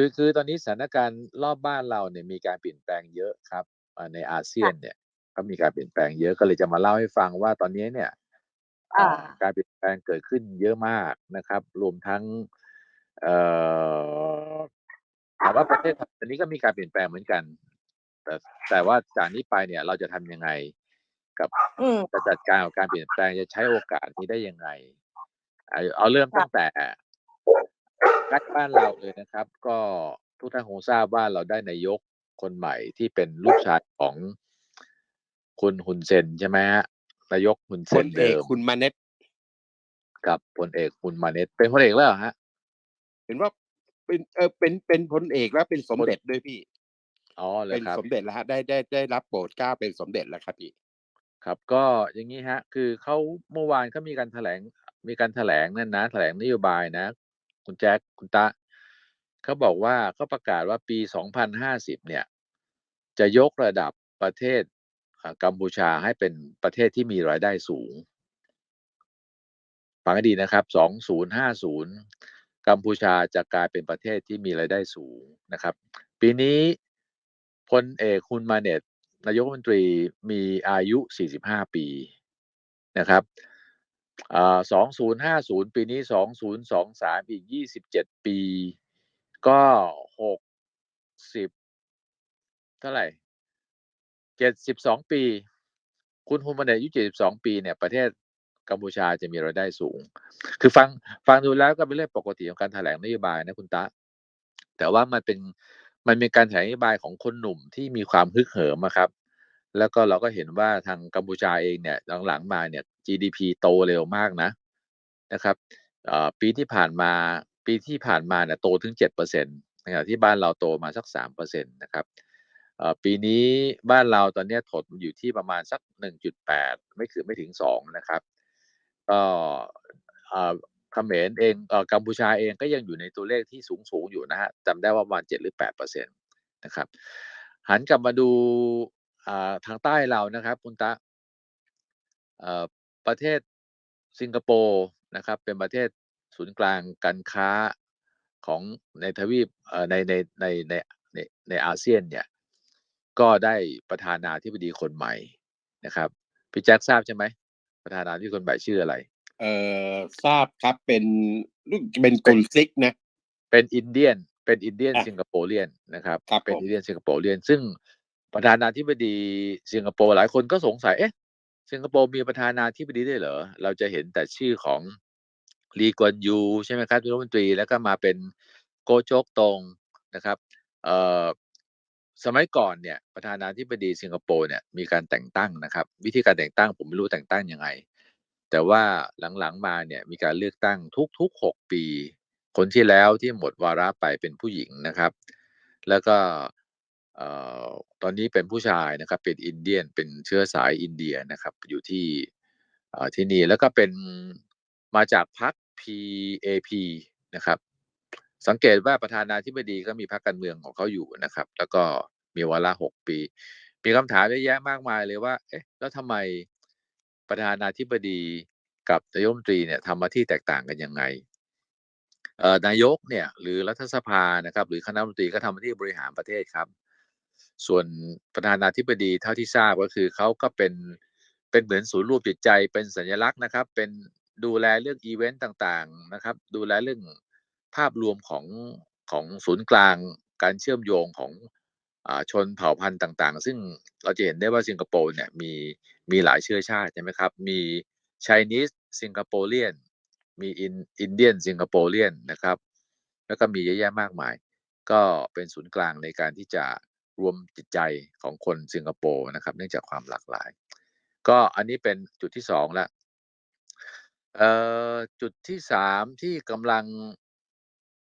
คือคือตอนนี้สถานการณ์รอบบ้านเราเนี่ยมีการเปลี่ยนแปลงเยอะครับอ่าในอาเซียนเนี่ยก็มีการเปลี่ยนแปลงเยอะก็เลยจะมาเล่าให้ฟังว่าตอนนี้เนี่ยอ่าอ่าการเปลี่ยนแปลงเกิดขึ้นเยอะมากนะครับ รวมทั้งเอ่อถามว่าประเทศไทยตอนนี้ก็มีการเปลี่ยนแปลงเหมือนกัน แต่แต่ว่าจากนี้ไปเนี่ย เราจะทำยังไง กับอืมจะจัดการกับการเปลี่ยนแปลงจะใช้โอกาสนี้ได้ยังไง เอาเอาเริ่มค่ะตั้งแต่ ใกล้บ้านเราเลยนะครับ ก็ทุกท่านคงทราบว่าเราได้นายกคนใหม่ที่เป็นลูกชายของคุณฮุนเซนใช่ไหมฮะนายกฮุนเซพนลเอเดิกมคุณมาเน็ตกับพลเอกฮุนมาเนตเป็นพลเอกแล้วเหรอฮะ เห็นว่าเป็นเออเป็นเป็นพลเอกแล้วเป็นสมเด็จด้วยพี่อ๋อเลยเป็นครับสมเด็จแล้วฮะได้ได้ได้รับโปรดเกล้าเป็นสมเด็จแล้วครับพี่ครับก็อย่างนี้ฮะ คือเขาเมื่อวานเขามีการแถลงมีการแถลงนั่นนะแถลงนโยบายนะ คุณแจ็คคุณตะเขาบอกว่าเขาประกาศว่าปี 2050 เนี่ย จะยกระดับประเทศกัมพูชาให้เป็นประเทศที่มีรายได้สูงฟังให้ดีนะครับ 2050 กัมพูชาจะกลายเป็นประเทศที่มีรายได้สูงนะครับ ปีนี้พลเอกคุณมาเนตนายกรัฐมนตรีมีอายุ 45 ปีนะครับ อ่า2050ปีนี้2023อีก27ปี ก็60เท่าไหร่72ปี คุณฮุนมาเนตอายุ72ปีเนี่ยประเทศกัมพูชาจะมีรายได้สูง คือฟังฟังดูแล้วก็เป็นเรื่องปกติของการแถลงนโยบายนะคุณตะ แต่ว่ามันเป็นมันเป็นการแถลงนโยบายของคนหนุ่มที่มีความฮึกเหิมครับ แล้วก็เราก็เห็นว่าทางกัมพูชาเองเนี่ยหลังๆมาเนี่ย GDP โตเร็วมากนะนะครับปีที่ผ่านมาปีที่ผ่านมาเนี่ยโตถึงเจ็ดเปอร์เซ็นต์นะครับที่บ้านเราโตมาสักสามเปอร์เซ็นต์นะครับปีนี้บ้านเราตอนนี้ถดอยู่ที่ประมาณสักหนึ่งจุดแปดไม่ถึงไม่ถึงสองนะครับก็เอ่อเขมรเองเอกัมพูชาเองก็ยังอยู่ในตัวเลขที่สูงสูงอยู่นะฮะจำได้ว่าประมาณเจ็ดหรือแปดเปอร์เซ็นต์นะครับหันกลับมาดู ทางใต้เรานะครับ คุณตะเอ่อประเทศสิงคโปร์นะครับ เป็นประเทศศูนย์กลางการค้าของในทวีปเอ่อในในในในในในอาเซียนเนี่ย ก็ได้ประธานาธิบดีคนใหม่นะครับพี่แจ็คทราบใช่ไหมประธานาธิบดีคนใหม่ชื่ออะไร เอ่อทราบครับเป็นลูกเป็นกุลซิกนะเป็นอินเดียน เป็นอินเดียนอะสิงคโปร์เลียนนะครับครับเป็นผมอินเดียนสิงคโปร์เลียนซึ่ง ประธานาธิบดีสิงคโปร์หลายคนก็สงสัยเอ๊ะสิงคโปร์มีประธานาธิบดีได้เหรอ เราจะเห็นแต่ชื่อของลีกวนยูใช่ไหมครับรัฐมนตรีแล้วก็มาเป็นโกโจกตงนะครับเอ่อสมัยก่อนเนี่ยประธานาธิบดีสิงคโปร์เนี่ยมีการแต่งตั้งนะครับ วิธีการแต่งตั้งผมไม่รู้แต่งตั้งยังไง แต่ว่าหลังๆมาเนี่ยมีการเลือกตั้งทุกๆหกปี คนที่แล้วที่หมดวาระไปเป็นผู้หญิงนะครับ แล้วก็เอ่อ ตอนนี้เป็นผู้ชายนะครับเป็นอินเดียนเป็นเชื้อสายอินเดียนะครับ อยู่ที่ที่นี่แล้วก็เป็นมาจากพรรค PAP นะครับ สังเกตว่าประธานาธิบดีก็มีพรรคการเมืองของเขาอยู่นะครับ แล้วก็มีวาระหกปี มีคำถามเยอะแยะมากมายเลยว่า เอ๊ะแล้วทำไมประธานาธิบดีกับนายกรัฐมตรีเนี่ยทำหน้าที่แตกต่างกันยังไงนายกเนี่ยหรือรัฐสภานะครับ หรือคณะรัฐมนตรีก็ทำหน้าที่บริหารประเทศครับ ส่วนประธานาธิบดีเท่าที่ทราบก็คือเขาก็เป็นเป็นเหมือนศูนย์รวมจิตใจ เป็นสัญลักษณ์นะครับ เป็นดูแลเรื่องอีเวนต์ต่างๆนะครับ ดูแลเรื่องภาพรวมของของศูนย์กลาง การเชื่อมโยงของอ่าชนเผ่าพันธุ์ต่างๆ ซึ่งเราจะเห็นได้ว่าสิงคโปร์เนี่ยมีมีหลายเชื้อชาติใช่ไหมครับ มี Chinese Singaporean มีอินอินเดียนสิงคโปร์เลียนนะครับ แล้วก็มีเยอะแยะมากมาย ก็เป็นศูนย์กลางในการที่จะ รวมจิตใจของคนสิงคโปร์นะครับ เนื่องจากความหลากหลาย ก็อันนี้เป็นจุดที่สองแล้วเอ่อจุดที่สามที่กำลัง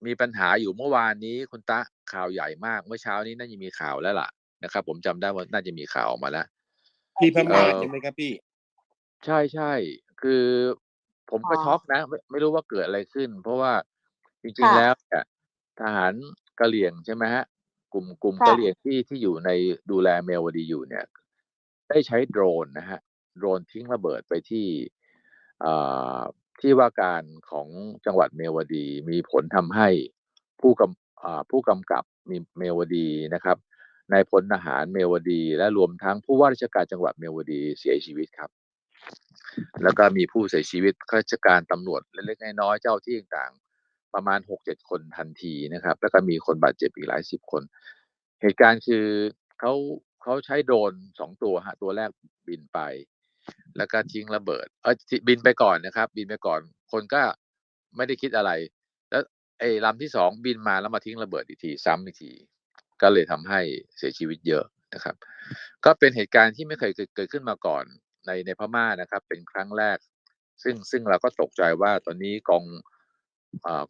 มีปัญหาอยู่เมื่อวานนี้คุณตะข่าวใหญ่มากเมื่อเช้านี้น่าจะมีข่าวแล้วล่ะนะครับ ผมจำได้ว่าน่าจะมีข่าวออกมาแล้วที่พม่าเอ่อใช่ไหมครับพี่ ใช่ใช่คือผมก็อ๋อช็อกนะไม่ไม่รู้ว่าเกิดอะไรขึ้น เพราะว่าจริงค่ะๆแล้วเนี่ยทหารกะเหรี่ยงใช่ไหมฮะ กลุ่มกลุ่มค่ะกะเหรี่ยงที่ที่อยู่ในดูแลเมลวดีอยู่เนี่ย ได้ใช้โดรนนะฮะโดรนทิ้งระเบิดไปที่เอ่อที่ว่าการของจังหวัดเมวดี มีผลทำให้ผู้กอ่า ผู้กำกับมีเมวดีนะครับนายพลทหารเมวดี และรวมทั้งผู้ว่าราชการจังหวัดเมวดีเสียชีวิตครับ แล้วก็มีผู้เสียชีวิตข้าราชการตำรวจเล็กๆน้อยๆเจ้าที่ต่างๆ ประมาณหกเจ็ดคนทันทีนะครับ แล้วก็มีคนบาดเจ็บอีกหลายสิบคน เหตุการณ์คือเขาเขาใช้โดรนสองตัวฮะตัวแรกบินไป แล้วก็ทิ้งระเบิดเออบินไปก่อนนะครับ บินไปก่อน คนก็ไม่ได้คิดอะไร แล้วไอ้ลำที่สองบินมาแล้วมาทิ้งระเบิดอีกทีซ้ำอีกทีก็เลยทำให้เสียชีวิตเยอะนะครับ ก็เป็นเหตุการณ์ที่ไม่เคยเกิดขึ้นมาก่อนในในพม่านะครับ เป็นครั้งแรก ซึ่งซึ่งเราก็ตกใจว่าตอนนี้กอง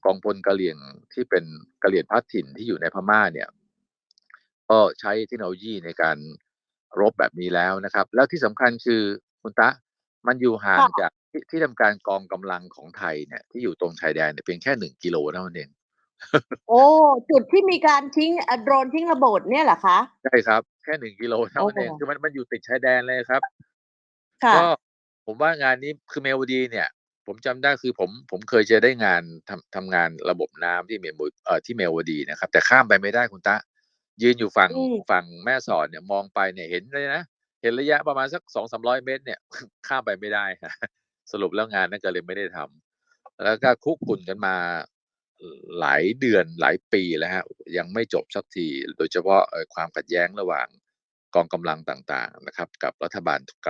กองพลกะเหรี่ยงที่เป็นกะเหรี่ยงพัดถิ่นที่อยู่ในพม่าเนี่ยก็ใช้เทคโนโลยีในการรบแบบนี้แล้วนะครับ แล้วที่สำคัญคือคุณตะมันอยู่ห่างค่ะจากที่ที่ทำการกองกำลังของไทยเนี่ยที่อยู่ตรงชายแดนเนี่ยเพียงแค่หนึ่งกิโลเท่านั้นเองโอ้จุดที่มีการทิ้งอะโดรนทิ้งระเบิดเนี่ยเหรอคะใช่ครับ แค่หนึ่งกิโลเท่านั้นเองโอ้โหคือมันมันอยู่ติดชายแดนเลยครับค่ะก็ผมว่างานนี้คือเมลดีเนี่ย ผมจำได้คือผมผมเคยจะได้งานทำทำงานระบบน้ำที่เมลบุเอ่อที่เมลวดีนะครับ แต่ข้ามไปไม่ได้คุณตะ ยืนอยู่ฝั่งอืมฝั่งแม่สอดเนี่ยมองไปเนี่ยเห็นเลยนะเห็นระยะประมาณสักสองสามร้อยเมตร เนี่ย ข้ามไปไม่ได้ฮะสรุปแล้วงานนั้นก็เลยไม่ได้ทำแล้วก็คุกคุนกันมาหลายเดือนหลายปีแล้วฮะยังไม่จบสักที โดยเฉพาะเอ่อความขัดแย้งระหว่างกองกำลังต่างๆนะครับ กับรัฐบาลกลาง